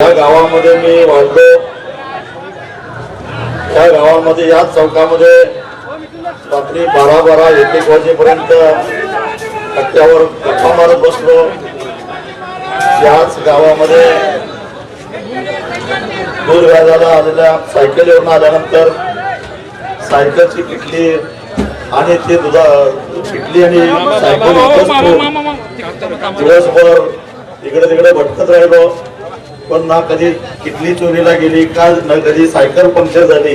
या गावामध्ये मी वाढलो. या गावामध्ये याच चौकामध्ये रात्री बारा बारा एक एक वाजेपर्यंत कट्ट्यावर गप्पा मारत बसलो. याच गावामध्ये दूर व्याजाला आलेल्या सायकलीवरून आल्यानंतर सायकलची किटली आणि ते दुधा किटली आणि सायकल दिवसभर इकडे तिकडे भटकत राहिलो. पण ना कधी किटली चोरीला गेली का न कधी सायकल पंक्चर झाली.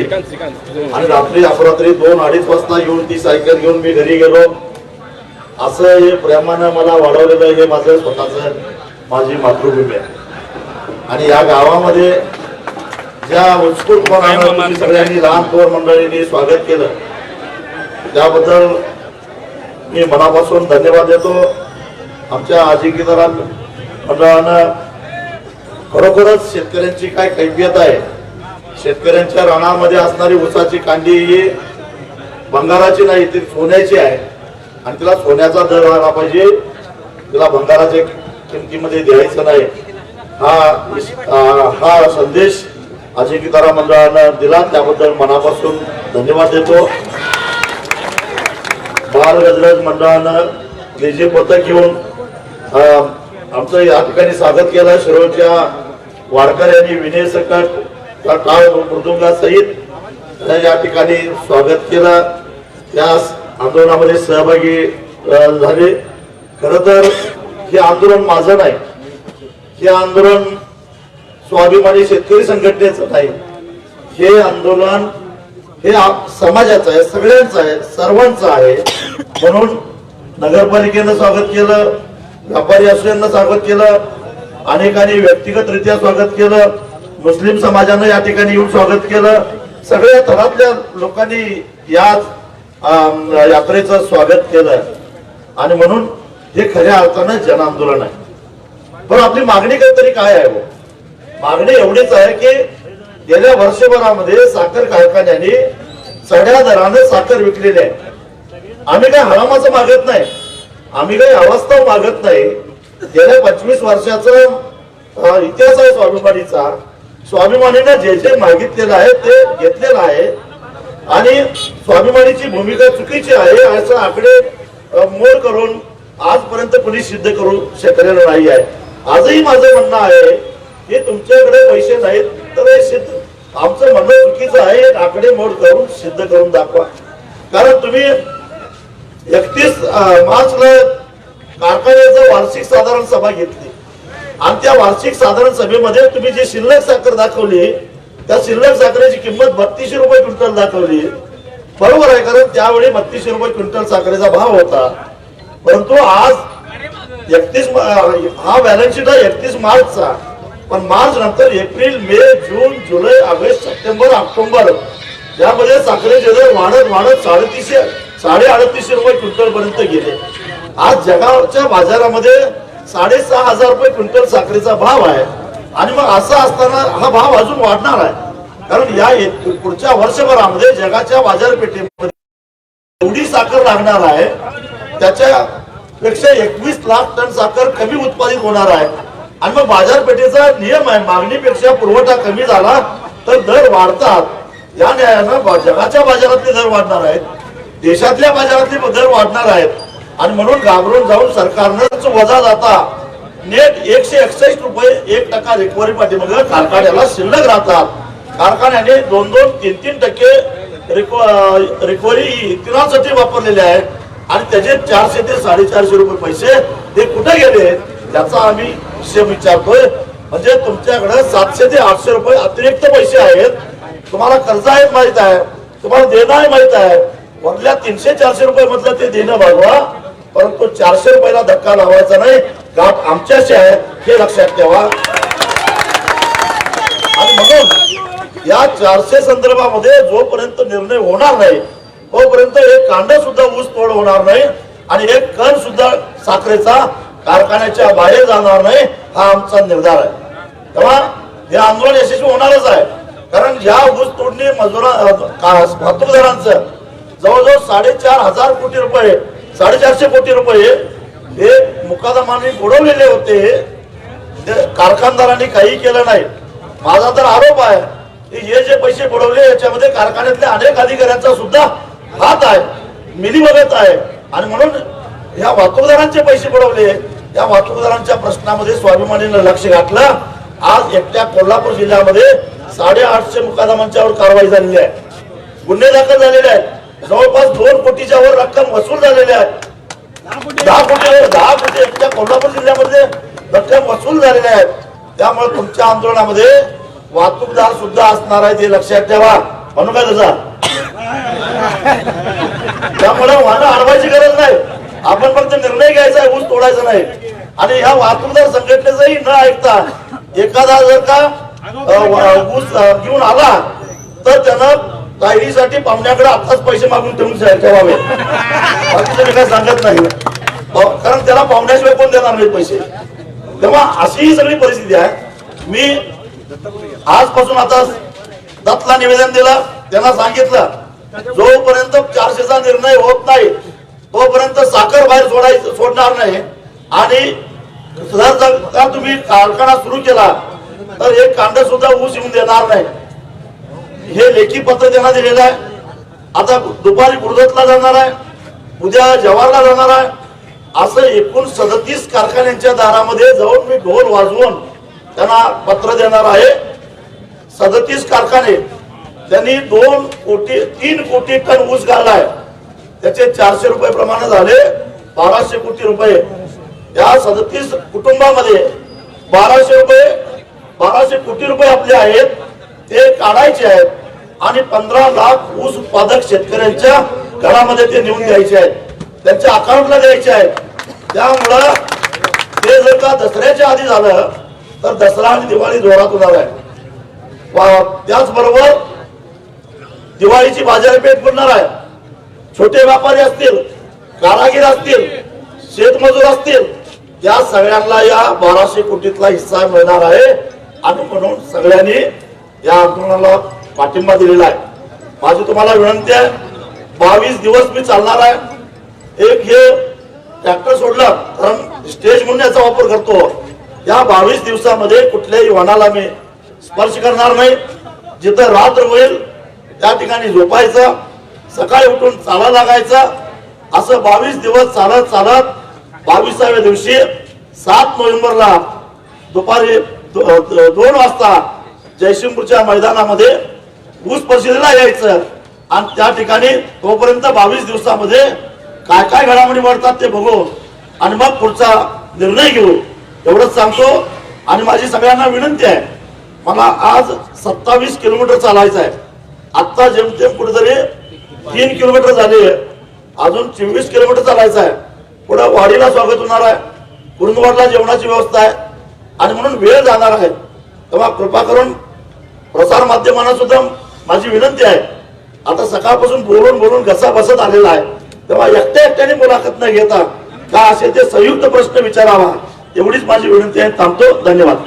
आणि रात्री अपरात्री दोन अडीच वाजता येऊन ती सायकल घेऊन मी घरी गेलो. असं हे प्रेमानं मला वाढवलेलं हे माझं स्वतःच माझी मातृभूमी आहे. आणि या गावामध्ये ज्या उत्स्फूर्तपणानं सगळ्यांनी लहान थोर मंडळींनी स्वागत केलं त्याबद्दल मी मनापासून धन्यवाद देतो. आमच्या अजिंक्यतरा मंडळानं खरोखरच शेतकऱ्यांची काय कैफियत आहे? शेतकऱ्यांच्या रानामध्ये असणारी ऊसाची कांडी ही भंगाराची नाही ती सोन्याची आहे. आणि तिला सोन्याचा दर आला पाहिजे. तिला भंगाराच्या किमतीमध्ये द्यायचं नाही. हा हा संदेश अजिंक्यतारा मंडळानं दिला. त्याबद्दल मनापासून धन्यवाद देतो. बाल गजराज मंडळानं निजी पथक घेऊन आमचं या ठिकाणी स्वागत केलं. शिरोळच्या वाडकर यांनी विनय सकट टाळ मृदुंगासहित या ठिकाणी स्वागत केलं. या आंदोलनामध्ये सहभागी झाले. खर तर हे आंदोलन माझं नाही. हे आंदोलन स्वाभिमानी शेतकरी संघटनेचं नाही. हे आंदोलन हे आप- समाजाचं आहे सगळ्यांचं आहे सर्वांचं आहे. म्हणून नगरपालिकेनं स्वागत केलं व्यापारी असल्यानं स्वागत केलं अनेकांनी व्यक्तिगतरित्या स्वागत केलं मुस्लिम समाजानं या ठिकाणी येऊन स्वागत केलं. सगळ्या थरातल्या लोकांनी या यात्रेचं स्वागत केलं. आणि म्हणून हे खऱ्या अर्थानं जन आंदोलन आहे. पण आपली मागणी तरी काय आहे हो? मागणी एवढीच आहे की गेल्या वर्षभरामध्ये साखर कारखान्यांनी चढ्या दराने साखर विकलेली आहे. आम्ही काय हरामाचं मागत नाही. आम्ही काही अवस्था मागत नाही. गेल्या पंचवीस वर्षाचा इतिहास आहे स्वाभिमानीचा. स्वाभिमानीनं जे जे मागितलेलं आहे ते घेतलेलं आहे. आणि स्वाभिमानीची भूमिका चुकीची आहे असं आकडे मोड करून आजपर्यंत कोणी सिद्ध करू शकलेलं नाही आहे. आजही माझं म्हणणं आहे की तुमच्याकडे पैसे नाहीत तर हे सिद्ध आमचं म्हणणं चुकीचं आहे आकडे मोड करून सिद्ध करून दाखवा. कारण तुम्ही एकतीस मार्चला कारखान्याचं वार्षिक साधारण सभा घेतली. आणि त्या वार्षिक साधारण सभेमध्ये तुम्ही जी शिल्लक साखर दाखवली त्या शिल्लक साखरेची किंमत बत्तीसशे रुपये क्विंटल दाखवली. बरोबर आहे कारण त्यावेळी बत्तीसशे रुपये क्विंटल साखरेचा भाव होता. परंतु आज एकतीस हा बॅलन्स शीट आहे एकतीस मार्चचा. पण मार्च नंतर एप्रिल मे जून जुलै ऑगस्ट सप्टेंबर ऑक्टोबर यामध्ये साखरेचे दर वाढत वाढत साडेतीसशे साडे अडतीसशे रुपये क्विंटल पर्यंत गेले. आज जगाच्या बाजारामध्ये साडेसहा हजार रुपये क्विंटल साखरेचा भाव आहे. आणि मग असं असताना हा भाव अजून वाढणार आहे. कारण या पुढच्या वर्षभरामध्ये जगाच्या बाजारपेठेमध्ये एवढी साखर लागणार आहे. त्याच्या पेक्षा एकवीस लाख टन साखर कमी उत्पादित होणार आहे. आणि मग बाजारपेठेचा नियम आहे मागणीपेक्षा पुरवठा कमी झाला तर दर वाढतात. या न्यायानं जगाच्या बाजारातले दर वाढणार आहेत. देशातल्या बाजारातले दर वाढणार आहेत. आणि म्हणून घाबरून जाऊन सरकारनंच वजा जाता. नेट एकशे एकसष्ट रुपये एक टक्का रिकव्हरी पाठीमाग कारखान्याला शिल्लक राहतात. कारखान्याने दोन दोन तीन तीन टक्के रिकव्हरी इथेनॉलसाठी वापरलेले आहेत आणि त्याचे चारशे ते साडेचारशे रुपये पैसे ते कुठे गेले त्याचा आम्ही विषय विचारतोय. म्हणजे तुमच्याकडे सातशे ते आठशे रुपये अतिरिक्त पैसे आहेत. तुम्हाला कर्ज आहे माहीत आहे. तुम्हाला देणं आहे माहीत आहे. वरल्या तीनशे चारशे रुपये मधलं ते देणं भागवा परंतु चारशे रुपयाला धक्का लावायचा नाही. गाठ आमच्याशी आहे हे लक्षात ठेवा. आणि म्हणून या चारशे संदर्भामध्ये जोपर्यंत निर्णय होणार नाही तोपर्यंत एक कांड सुद्धा ऊस तोड होणार नाही आणि एक कण सुद्धा साखरेचा कारखान्याच्या बाहेर जाणार नाही हा आमचा निर्धार आहे. तेव्हा हे आंदोलन यशस्वी होणारच आहे. कारण या ऊस तोडणी मजुरा वाहतूकदारांचं जवळजवळ साडेचार हजार कोटी रुपये साडेचारशे कोटी रुपये हे मुकादमाने बुडवलेले होते. ते कारखानदारांनी काही केलं नाही. माझा तर आरोप आहे की हे जे पैसे बुडवले याच्यामध्ये कारखान्यातल्या अनेक अधिकाऱ्यांचा सुद्धा हात आहे मिलीभगत आहे. आणि म्हणून या वाहतूकदारांचे पैसे बुडवले. या वाहतूकदारांच्या प्रश्नामध्ये स्वाभिमानीनं लक्ष घातलं. आज एकट्या कोल्हापूर जिल्ह्यामध्ये साडेआठशे मुकादमांच्यावर कारवाई झालेली आहे. गुन्हे दाखल झालेले आहेत. जवळपास दोन कोटीच्या वर रक्कम वसूल झालेली आहे. दहा कोटी? दहा कोटी कोल्हापूर जिल्ह्यामध्ये रक्कम वसूल झालेल्या आहेत त्यामुळे तुमच्या आंदोलनामध्ये वाहतूकदार सुद्धा असणार आहे ते लक्षात ठेवा. म्हणू काय तसा त्यामुळे वाहनं अडवायची गरज नाही. आपण फक्त निर्णय घ्यायचा आहे ऊस तोडायचा नाही. आणि ह्या वाहतूकदार संघटनेचंही न ऐकता एखादा जर का ऊस घेऊन आला तर त्यानं काहीसाठी पाहुण्याकडे आताच पैसे मागून ठेवून ठेवावे. बाकीचं मी काय सांगत नाही. कारण त्याला पाहुण्याशिवाय कोण देणार नाही पैसे? तेव्हा अशी ही सगळी परिस्थिती आहे. मी आजपासून आता दत्तला निवेदन दिलं त्यांना सांगितलं जोपर्यंत चारशेचा निर्णय होत नाही तोपर्यंत साखर बाहेर सोडायचं सोडणार नाही. आणि जर जर तुम्ही कारखाना सुरू केला तर एक कांदा सुद्धा ऊस येऊन देणार नाही. हे लेखी पत्र त्यांना दिलेलं आहे. आता दुपारी गुरुदत्तला जाणार आहे उद्या जवाहरला जाणार आहे. असं एकूण सदतीस कारखान्यांच्या दारामध्ये जाऊन मी ढोल वाजवून त्यांना पत्र देणार आहे. सदतीस कारखाने त्यांनी दोन कोटी तीन कोटी टन ऊस गाळलाय. त्याचे चारशे रुपये प्रमाणे झाले बाराशे कोटी रुपये. या सदतीस कुटुंबामध्ये बाराशे रुपये बाराशे कोटी रुपये आपले आहेत ते काढायचे आहेत. आणि पंधरा लाख ऊस उत्पादक शेतकऱ्यांच्या घरामध्ये ते नेऊन द्यायचे आहेत. त्यांच्या अकाउंटला द्यायचे आहेत. त्यामुळं ते जर का दसऱ्याच्या आधी झालं तर दसरा आणि दिवाळी जोरात होणार आहे. त्याचबरोबर दिवाळीची बाजारपेठ पडणार आहे. छोटे व्यापारी असतील कारागीर असतील शेतमजूर असतील त्या सगळ्यांना या बाराशे कोटीतला हिस्सा मिळणार आहे. आणि म्हणून सगळ्यांनी या आंदोलनाला पाठिंबा दिलेला आहे. माझी तुम्हाला विनंती आहे बावीस दिवस मी चालणार आहे. एक हे ट्रॅक्टर सोडलं कारण स्टेज म्हणून याचा वापर करतो. या बावीस दिवसामध्ये कुठल्याही वनाला मी स्पर्श करणार नाही. जिथं रात्र होईल त्या ठिकाणी झोपायचं सकाळी उठून चाला लागायचं. असं बावीस दिवस चालत चालत बावीसाव्या दिवशी सात नोव्हेंबरला दुपारी दो- दो- दोन वाजता जयसिंगपूरच्या मैदानामध्ये ऊस परिषदेला यायचं. आणि त्या ठिकाणी तोपर्यंत बावीस दिवसामध्ये काय काय घडामोडी वाढतात ते बघू. आणि मग पुढचा निर्णय घेऊ. एवढंच सांगतो. आणि माझी सगळ्यांना विनंती आहे. मला आज सत्तावीस किलोमीटर चालायचं आहे. आत्ता जेमतेम कुठेतरी तीन किलोमीटर झाले अजून चोवीस किलोमीटर चालायचं आहे. पुढे वाडीला स्वागत होणार आहे. कुरुंदवाडला जेवणाची व्यवस्था आहे. आणि म्हणून वेळ जाणार आहे. तेव्हा कृपा करून प्रसार माध्यमांना सुद्धा माझी विनंती आहे. आता सकाळपासून बोलून बोलून घसा बसत आलेला आहे. तेव्हा एकट्या एकट्याने मुलाखत न घेता का असे ते संयुक्त प्रश्न विचारावा. एवढीच माझी विनंती आहे. थांबतो. धन्यवाद.